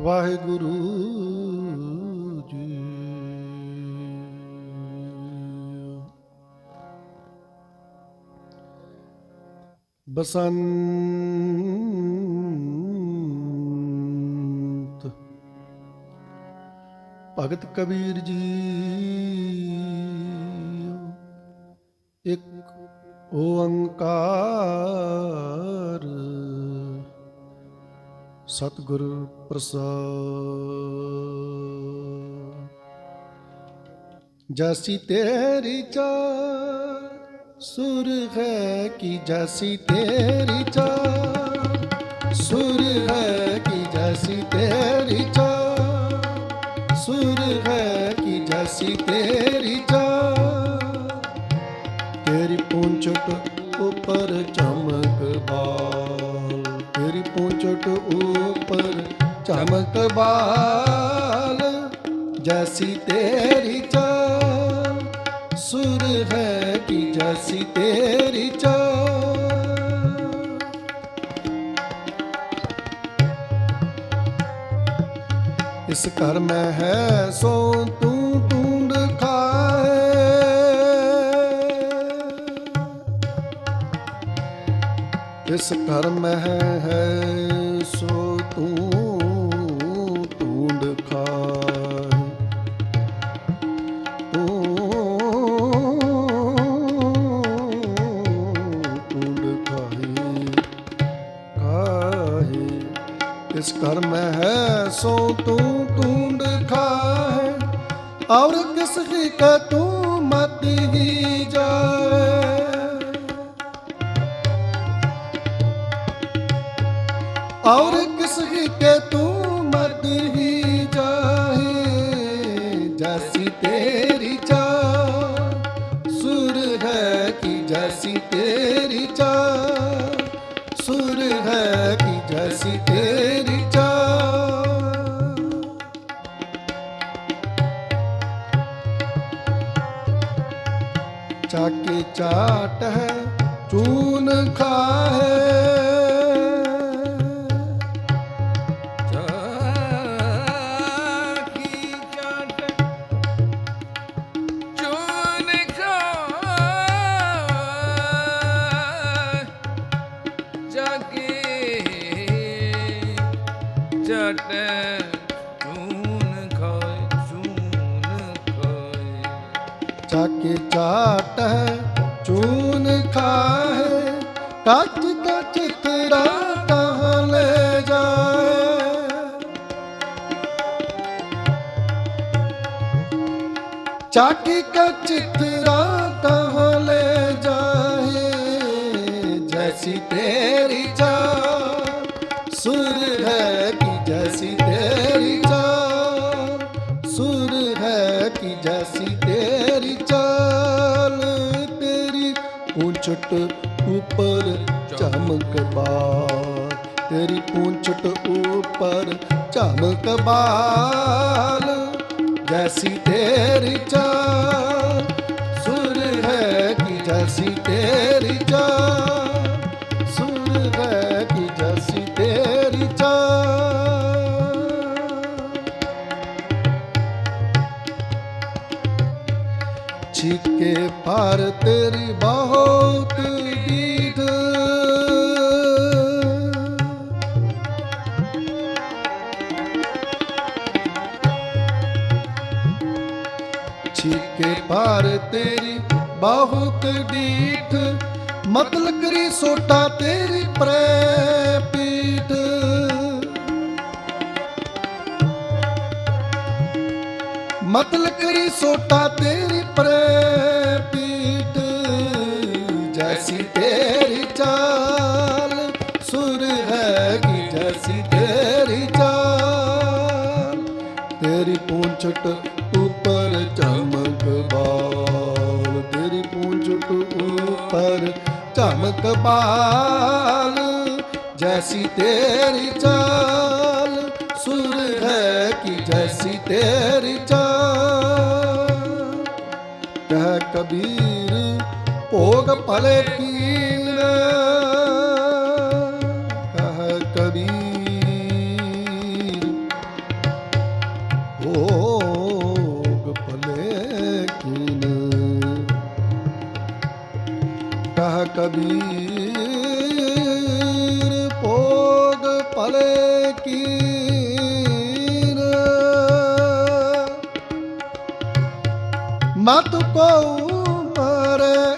ਵਾਹਿਗੁਰੂ ਜੀ। ਬਸੰਤ ਭਗਤ ਕਬੀਰ ਜੀ ਇੱਕ ਓੰਕਾਰ ਸਤਿਗੁਰ ਪ੍ਰਸਾਦ। ਜੈਸੀ ਤੇਰੀ ਚਾਰ ਸੁਰ ਹੈ ਕਿ ਜੈਸੀ ਤੇਰੀ ਚਾਰ ਸੁਰ ਹੈ ਕਿ ਜੈਸੀ ਤੇਰੀ ਚਾਰ ਸੁਰ ਹੈ ਕਿ ਜੈਸੀ ਤੇਰੀ ਚਾਰ ਤੇਰੀ ਪੂੰਛਟ ਉੱਪਰ ਚਮਕ ਬਾਲ, ਤੇਰੀ ਪੂੰਛਟ ਉੱਪਰ ਚਮਕ ਬਾਲ, ਜੈਸੀ ਤੇਰੀ ਚਾਲ। ਸੁਰ ਹੈ ਕਿ ਜੈਸੀ ਤੇਰੀ ਚਾਲ। ਇਸ ਘਰ ਮੈਂ ਹੈ, ਸੋ ਤੂੰ ਟੂੰਡ ਖਾਏ। ਇਸ ਘਰ ਮੈਂ ਹੈ, ਸੋ ਤਿਸ ਕਰਮ ਹੈ ਸੋ ਤੂੰ ਟੂੰਡ ਖਾਏ ਔਰ ਕਿਸ ਹੀ ਕਾ ਤੂੰ ਮਤ ਹੀ ਜਾਏ ਔਰ ਕਿਸ ਹੀ ਕੇ ਤੂੰ ਮਤ ਹੀ ਜਾਏ ਜੈਸੀ ਤੇਰੀ ਚਾ ਸੁਰ ਹੈ ਕਿ ਜੈਸੀ ਤੇਰੀ ਚਾ ਸੁਰ ਹੈ ਕਿ ਜੈਸੀ ਤੇਰੀ ਚਾਕੀ ਚਾਟ ਹੈ ਚੂਨ ਖਾਹੇ। ਚਾਕੇ ਚਾਟ ਹੈ, ਚੂਨ ਖਾਏ ਕੱਚ ਕੱਚ ਤੇਰਾ ਕਹਾਂ ਲੈ ਜਾਏ। ਚਾਕੀ ਕੱਚ ਤੇਰਾ ਕਹਾਂ ਲੈ ਜਾਏ, ਜੈਸੀ ਤੇਰੀ ਚਾਲ। ਸੁਰ ਹੈ ਕਿ ਜੈਸੀ ਤੇਰੀ ਚਾਲ, ਸੁਰ ਹੈ ਕਿ ਜੈਸੀ ਪੂੰਛਟ ਉੱਪਰ ਚਮਕ ਤੇਰੀ ਪੂੰਛਟ ਉੱਪਰ ਚਮਕਬਾਲ ਜੈਸੀ ਤੇਰੀ ਚਾਲ, ਸੁਰ ਹੈ ਕਿ ਜੈਸੀ ਤੇਰੀ ਛਿੱਕੇ ਪਰ ਤੇਰੀ ਬਹੁਤ ਦੀਦ ਛਿੱਕੇ ਪਰ ਤੇਰੀ ਬਹੁਤ ਡੀਠ ਮਤਲਬ ਕਰੀ ਸੋਟਾ ਤੇਰੀ ਪ੍ਰੈ ਪੀਠ ਮਤਲ ਕਰੀ ਸੋਟਾ ਤੇਰੀ ਪ੍ਰੈ ਕਿ ਜੈਸੀ ਤੇਰੀ ਚਾਲ ਤੇਰੀ ਪੂੰਛਟ ਉੱਪਰ ਚਮਕ ਬਾਲ ਤੇਰੀ ਪੂੰਛਟ ਉੱਪਰ ਚਮਕ ਬਾਲ ਜੈਸੀ ਤੇਰੀ ਚਾਲ ਸੁਰ ਹੈ ਕਿ ਜੈਸੀ ਤੇਰੀ ਚਾਲ ਕਹਿ ਕਬੀਰ ਭੋਗ ਭਲੇ ਸ਼ਾਹ ਕਬੀਰ ਪੋਗ ਪਲੇ ਕੀਰ। ਮਤ ਕੋ ਮਰੇ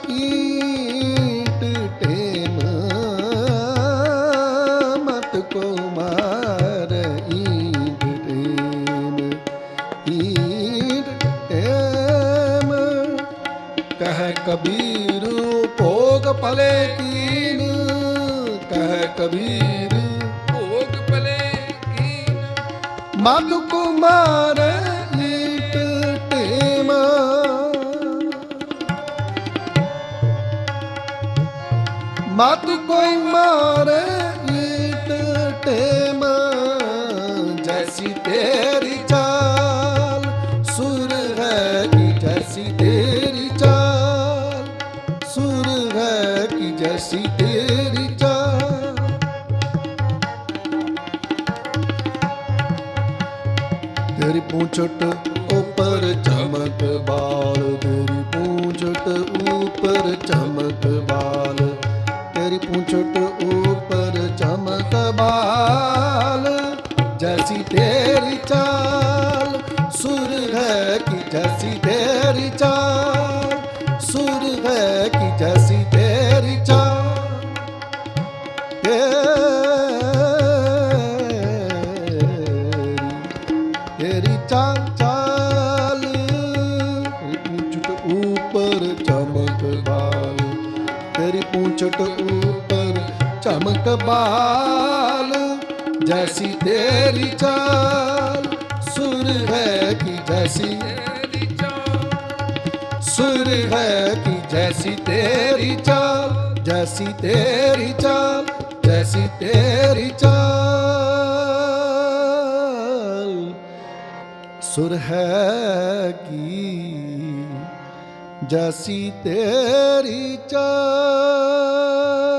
ਕਹ ਕਬੀਰ, ਭੋਗ ਭਲੇ ਕੀਨ। ਕਹ ਕਬੀਰ, ਭੋਗ ਭਲੇ ਕੀਨ। ਮਦ ਕੁਮਾਰ ਈਟ ਟੇਮ ਮਦ ਕੁਮਾਰ ਈਟ ਟੇਮ ਹੈ ਕਿ ਜੈਸੀ ਤੇਰੀ ਚਾਲ ਤੇਰੀ ਪੂੰਛਟ ਉੱਪਰ ਚਮਕ ਬਾਲ, ਤੇਰੀ ਪੂੰਛਟ ਉੱਪਰ ਚਮਕ ਬਾਲ, ਤੇਰੀ ਪੂੰਛਟ ਉੱਪਰ ਚਮਕ ਬਾਲ। ਜੈਸੀ ਤੇਰੀ ਚਾਲ, ਸੁਰ ਹੈ ਕਿ ਜੈਸੀ ਤੇਰੀ ਚਾਲ। ਤੇਰੀ ਚਾਲ ਚਾਲ। ਤੇਰੀ ਪੂੰਛਟ ਉੱਪਰ ਚਮਕ ਬਾਲ। ਤੇਰੀ ਪੂੰਛਟ ਉੱਪਰ ਚਮਕ ਬਾਲ। ਜੈਸੀ ਤੇਰੀ ਚਾਲ, ਸੁਰ ਹੈ ਕਿ ਜੈਸੀ ਤੇਰੀ ਚਾਲ। ਸੁਰ ਹੈ ਕਿ ਜੈਸੀ ਤੇਰੀ ਚਾਲ, ਜੈਸੀ ਤੇਰੀ ਚਾਲ, ਜੈਸੀ ਤੇਰੀ ਚਾਲ। ਸੁਰ ਹੈ ਕਿ? ਜੈਸੀ ਤੇਰੀ ਚਾਲ।